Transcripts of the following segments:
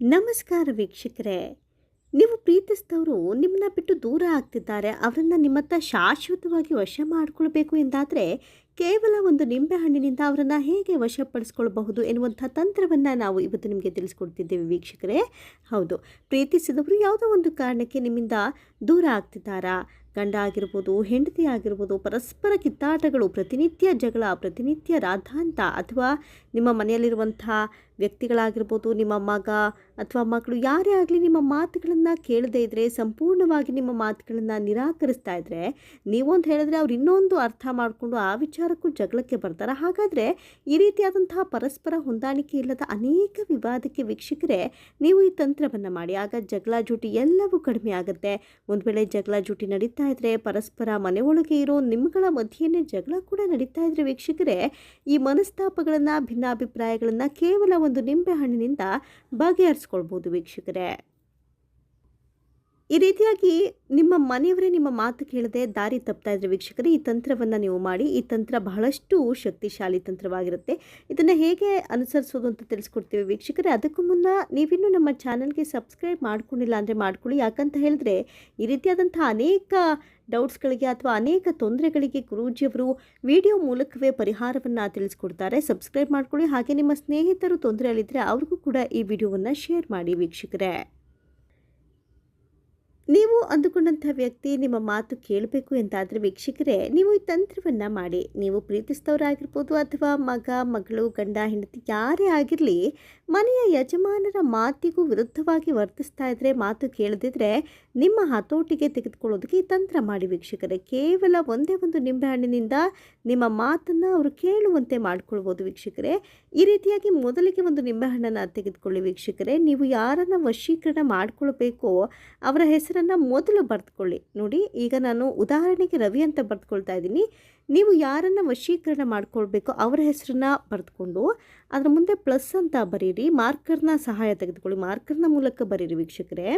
ನಮಸ್ಕಾರ ವೀಕ್ಷಕರೇ. ನೀವು ಪ್ರೀತಿಸಿದವರು ನಿಮ್ಮನ್ನ ಬಿಟ್ಟು ದೂರ ಆಗ್ತಿದ್ದಾರೆ. ಅವರನ್ನು ನಿಮ್ಮತ್ತ ಶಾಶ್ವತವಾಗಿ ವಶ ಮಾಡಿಕೊಳ್ಬೇಕು ಎಂದಾದರೆ ಕೇವಲ ಒಂದು ನಿಂಬೆಹಣ್ಣಿನಿಂದ ಅವರನ್ನು ಹೇಗೆ ವಶಪಡಿಸ್ಕೊಳ್ಬಹುದು ಎನ್ನುವಂಥ ತಂತ್ರವನ್ನು ನಾವು ಇವತ್ತು ನಿಮಗೆ ತಿಳಿಸ್ಕೊಡ್ತಿದ್ದೇವೆ ವೀಕ್ಷಕರೇ. ಹೌದು, ಪ್ರೀತಿಸಿದವರು ಯಾವುದೋ ಒಂದು ಕಾರಣಕ್ಕೆ ನಿಮ್ಮಿಂದ ದೂರ ಆಗ್ತಿದ್ದಾರಾ? ಗಂಡ ಆಗಿರ್ಬೋದು, ಹೆಂಡತಿ ಆಗಿರ್ಬೋದು, ಪರಸ್ಪರ ಕಿತ್ತಾಟಗಳು, ಪ್ರತಿನಿತ್ಯ ಜಗಳ, ಪ್ರತಿನಿತ್ಯ ರಾಧಾಂತ ಅಥವಾ ನಿಮ್ಮ ಮನೆಯಲ್ಲಿರುವಂಥ ವ್ಯಕ್ತಿಗಳಾಗಿರ್ಬೋದು, ನಿಮ್ಮ ಮಗ ಅಥವಾ ಮಕ್ಕಳು ಯಾರೇ ಆಗಲಿ ನಿಮ್ಮ ಮಾತುಗಳನ್ನು ಕೇಳದೇ ಇದ್ದರೆ ಸಂಪೂರ್ಣವಾಗಿ ನಿಮ್ಮ ಮಾತುಗಳನ್ನು ನಿರಾಕರಿಸ್ತಾ ಇದ್ದರೆ ನೀವೊಂದು ಹೇಳಿದ್ರೆ ಅವ್ರು ಇನ್ನೊಂದು ಅರ್ಥ ಮಾಡಿಕೊಂಡು ಆ ವಿಚಾರಕ್ಕೂ ಜಗಳಕ್ಕೆ ಬರ್ತಾರೆ. ಹಾಗಾದರೆ ಈ ರೀತಿಯಾದಂತಹ ಪರಸ್ಪರ ಹೊಂದಾಣಿಕೆ ಇಲ್ಲದ ಅನೇಕ ವಿವಾದಕ್ಕೆ ವೀಕ್ಷಕರೇ, ನೀವು ಈ ತಂತ್ರವನ್ನು ಮಾಡಿ. ಆಗ ಜಗಳ ಜೂಟಿ ಎಲ್ಲವೂ ಕಡಿಮೆ ಆಗುತ್ತೆ. ಒಂದು ವೇಳೆ ಜಗಳ ಜೂಟಿ ನಡೀತಾ ಇದ್ದರೆ ಪರಸ್ಪರ ಮನೆ ಒಳಗೆ ಇರೋ ನಿಮ್ಮಗಳ ಮಧ್ಯೆಯೇ ಜಗಳ ಕೂಡ ನಡೀತಾ ಇದ್ದರೆ ವೀಕ್ಷಕರೇ, ಈ ಮನಸ್ತಾಪಗಳನ್ನು, ಭಿನ್ನಾಭಿಪ್ರಾಯಗಳನ್ನು ಕೇವಲ ಒಂದು ನಿಂಬೆ ಹಣ್ಣಿನಿಂದ ಬಗೆಹರಿಸ್ಕೊಳ್ಬೋದು ವೀಕ್ಷಕರೇ. ಈ ರೀತಿಯಾಗಿ ನಿಮ್ಮ ಮನೆಯವರೇ ನಿಮ್ಮ ಮಾತು ಕೇಳದೆ ದಾರಿ ತಪ್ತಾ ಇದ್ರೆ ವೀಕ್ಷಕರು, ಈ ತಂತ್ರವನ್ನು ನೀವು ಮಾಡಿ, ಈ ತಂತ್ರ ಬಹಳಷ್ಟು ಶಕ್ತಿಶಾಲಿ ತಂತ್ರವಾಗಿರುತ್ತೆ. ಇದನ್ನು ಹೇಗೆ ಅನುಸರಿಸೋದು ಅಂತ ತಿಳಿಸ್ಕೊಡ್ತೀವಿ ವೀಕ್ಷಕರೇ, ಅದಕ್ಕೂ ಮುನ್ನ ನೀವಿನ್ನೂ ನಮ್ಮ ಚಾನಲ್ಗೆ ಸಬ್ಸ್ಕ್ರೈಬ್ ಮಾಡ್ಕೊಂಡಿಲ್ಲ ಅಂದರೆ ಮಾಡ್ಕೊಳ್ಳಿ. ಯಾಕಂತ ಹೇಳಿದ್ರೆ, ಈ ರೀತಿಯಾದಂಥ ಅನೇಕ ಡೌಟ್ಸ್ಗಳಿಗೆ ಅಥವಾ ಅನೇಕ ತೊಂದರೆಗಳಿಗೆ ಗುರೂಜಿಯವರು ವಿಡಿಯೋ ಮೂಲಕವೇ ಪರಿಹಾರವನ್ನು ತಿಳಿಸ್ಕೊಡ್ತಾರೆ. ಸಬ್ಸ್ಕ್ರೈಬ್ ಮಾಡ್ಕೊಳ್ಳಿ. ಹಾಗೆ ನಿಮ್ಮ ಸ್ನೇಹಿತರು ತೊಂದರೆಯಲ್ಲಿದ್ದರೆ ಅವ್ರಿಗೂ ಕೂಡ ಈ ವಿಡಿಯೋವನ್ನು ಶೇರ್ ಮಾಡಿ ವೀಕ್ಷಕರೇ. ನೀವು ಅಂದುಕೊಂಡಂಥ ವ್ಯಕ್ತಿ ನಿಮ್ಮ ಮಾತು ಕೇಳಬೇಕು ಎಂತಾದರೆ ವೀಕ್ಷಕರೇ, ನೀವು ಈ ತಂತ್ರವನ್ನು ಮಾಡಿ, ನೀವು ಪ್ರೀತಿಸಿದವರಾಗಿರ್ಬೋದು ಅಥವಾ ಮಗ, ಮಗಳು, ಗಂಡ, ಹೆಂಡತಿ ಯಾರೇ ಆಗಿರಲಿ, ಮನೆಯ ಯಜಮಾನರ ಮಾತಿಗೂ ವಿರುದ್ಧವಾಗಿ ವರ್ತಿಸ್ತಾ ಇದ್ದರೆ ಮಾತು ಕೇಳದಿದ್ರೆ ನಿಮ್ಮ ಹತೋಟಿಗೆ ತೆಗೆದುಕೊಳ್ಳೋದಕ್ಕೆ ಈ ತಂತ್ರ ಮಾಡಿ ವೀಕ್ಷಕರೇ. ಕೇವಲ ಒಂದೇ ಒಂದು ನಿಂಬೆಹಣ್ಣಿನಿಂದ ನಿಮ್ಮ ಮಾತನ್ನು ಅವರು ಕೇಳುವಂತೆ ಮಾಡಿಕೊಳ್ಬೋದು ವೀಕ್ಷಕರೇ. ಈ ರೀತಿಯಾಗಿ ಮೊದಲಿಗೆ ಒಂದು ನಿಂಬೆಹಣ್ಣನ್ನು ತೆಗೆದುಕೊಳ್ಳಿ ವೀಕ್ಷಕರೇ. ನೀವು ಯಾರನ್ನು ವಶೀಕರಣ ಮಾಡಿಕೊಳ್ಬೇಕೋ, ಅವರ ಹೆಸರನ್ನು ಮೊದಲು ಬರೆದುಕೊಳ್ಳಿ. ನೋಡಿ, ಈಗ ನಾನು ಉದಾಹರಣೆಗೆ ರವಿ ಅಂತ ಬರೆದುಕೊಳ್ತಾ ಇದ್ದೀನಿ. ನೀವು ಯಾರನ್ನು ವಶೀಕರಣ ಮಾಡ್ಕೊಳ್ಬೇಕೋ ಅವರ ಹೆಸರನ್ನ ಬರೆದುಕೊಂಡು, ಅದರ ಮುಂದೆ ಪ್ಲಸ್ ಅಂತ ಬರೀರಿ ಮಾರ್ಕರ್ನ ಸಹಾಯ ತೆಗೆದುಕೊಳ್ಳಿ. ಮಾರ್ಕರ್ನ ಮೂಲಕ ಬರೀರಿ ವೀಕ್ಷಕರೇ.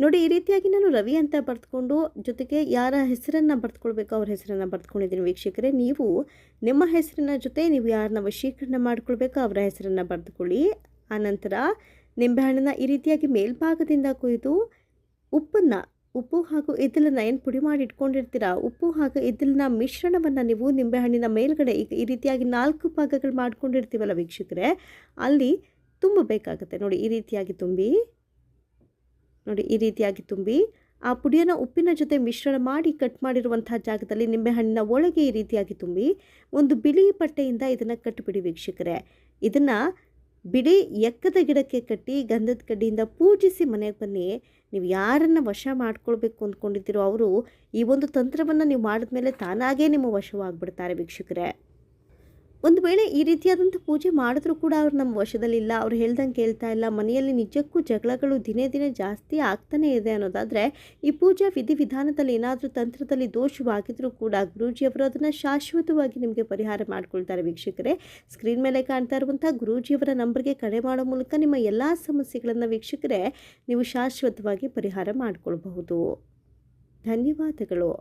ನೋಡಿ, ಈ ರೀತಿಯಾಗಿ ನಾನು ರವಿ ಅಂತ ಬರೆದುಕೊಂಡು, ಜೊತೆಗೆ ಯಾರ ಹೆಸರನ್ನು ಬರೆದುಕೊಳ್ಬೇಕು ಅವ್ರ ಹೆಸರನ್ನು ಬರೆದುಕೊಂಡಿದ್ದೀನಿ ವೀಕ್ಷಕರೇ. ನೀವು ನಿಮ್ಮ ಹೆಸರಿನ ಜೊತೆ ನೀವು ಯಾರನ್ನ ವಶೀಕರಣ ಮಾಡ್ಕೊಳ್ಬೇಕೋ ಅವರ ಹೆಸರನ್ನು ಬರೆದುಕೊಳ್ಳಿ. ಆನಂತರ ನಿಂಬೆಹಣ್ಣನ್ನು ಈ ರೀತಿಯಾಗಿ ಮೇಲ್ಭಾಗದಿಂದ ಕುಯ್ದು ಉಪ್ಪನ್ನು, ಉಪ್ಪು ಹಾಗೂ ಇದ್ದಲನ್ನು ಏನು ಪುಡಿ ಮಾಡಿ ಇಟ್ಕೊಂಡಿರ್ತೀರಾ? ಉಪ್ಪು ಹಾಗೂ ಇದ್ದಲಿನ ಮಿಶ್ರಣವನ್ನು ನೀವು ನಿಂಬೆಹಣ್ಣಿನ ಮೇಲ್ಗಡೆ ಈಗ ಈ ರೀತಿಯಾಗಿ ನಾಲ್ಕು ಭಾಗಗಳು ಮಾಡ್ಕೊಂಡಿರ್ತೀವಲ್ಲ ವೀಕ್ಷಕರೆ, ಅಲ್ಲಿ ತುಂಬಬೇಕಾಗುತ್ತೆ ನೋಡಿ, ಈ ರೀತಿಯಾಗಿ ತುಂಬಿ, ನೋಡಿ, ಈ ರೀತಿಯಾಗಿ ತುಂಬಿ, ಆ ಪುಡಿಯನ್ನು ಉಪ್ಪಿನ ಜೊತೆ ಮಿಶ್ರಣ ಮಾಡಿ ಕಟ್ ಮಾಡಿರುವಂಥ ಜಾಗದಲ್ಲಿ ನಿಂಬೆಹಣ್ಣಿನ ಒಳಗೆ ಈ ರೀತಿಯಾಗಿ ತುಂಬಿ, ಒಂದು ಬಿಳಿ ಬಟ್ಟೆಯಿಂದ ಇದನ್ನು ಕಟ್ಟಿಬಿಡಿ ವೀಕ್ಷಕರೇ. ಇದನ್ನು ಬಿಡಿ ಎಕ್ಕದ ಗಿಡಕ್ಕೆ ಕಟ್ಟಿ ಗಂಧದ ಕಡ್ಡಿಯಿಂದ ಪೂಜಿಸಿ ಮನೆಗೆ ಬನ್ನಿ. ನೀವು ಯಾರನ್ನು ವಶ ಮಾಡ್ಕೊಳ್ಬೇಕು ಅಂದ್ಕೊಂಡಿದ್ದೀರೋ ಅವರು ಈ ಒಂದು ತಂತ್ರವನ್ನು ನೀವು ಮಾಡಿದ್ಮೇಲೆ ತಾನಾಗೇ ನಿಮ್ಮ ವಶವಾಗ್ಬಿಡ್ತಾರೆ ವೀಕ್ಷಕರೇ. ಒಂದು ವೇಳೆ ಈ ರೀತಿಯಾದಂಥ ಪೂಜೆ ಮಾಡಿದ್ರೂ ಕೂಡ ಅವ್ರು ನಮ್ಮ ವಶದಲ್ಲಿಲ್ಲ, ಅವ್ರು ಹೇಳ್ದಂಗೆ ಕೇಳ್ತಾ ಇಲ್ಲ, ಮನೆಯಲ್ಲಿ ನಿಜಕ್ಕೂ ಜಗಳಗಳು ದಿನೇ ದಿನೇ ಜಾಸ್ತಿ ಆಗ್ತಾನೇ ಇದೆ ಅನ್ನೋದಾದರೆ ಈ ಪೂಜಾ ವಿಧಿವಿಧಾನದಲ್ಲಿ ಏನಾದರೂ ತಂತ್ರದಲ್ಲಿ ದೋಷವಾಗಿದ್ರೂ ಕೂಡ ಗುರೂಜಿಯವರು ಅದನ್ನು ಶಾಶ್ವತವಾಗಿ ನಿಮಗೆ ಪರಿಹಾರ ಮಾಡಿಕೊಳ್ತಾರೆ ವೀಕ್ಷಕರೇ. ಸ್ಕ್ರೀನ್ ಮೇಲೆ ಕಾಣ್ತಾ ಇರುವಂಥ ಗುರೂಜಿಯವರ ನಂಬರ್ಗೆ ಕರೆ ಮಾಡೋ ಮೂಲಕ ನಿಮ್ಮ ಎಲ್ಲ ಸಮಸ್ಯೆಗಳನ್ನು ವೀಕ್ಷಕರೇ ನೀವು ಶಾಶ್ವತವಾಗಿ ಪರಿಹಾರ ಮಾಡಿಕೊಳ್ಬಹುದು. ಧನ್ಯವಾದಗಳು.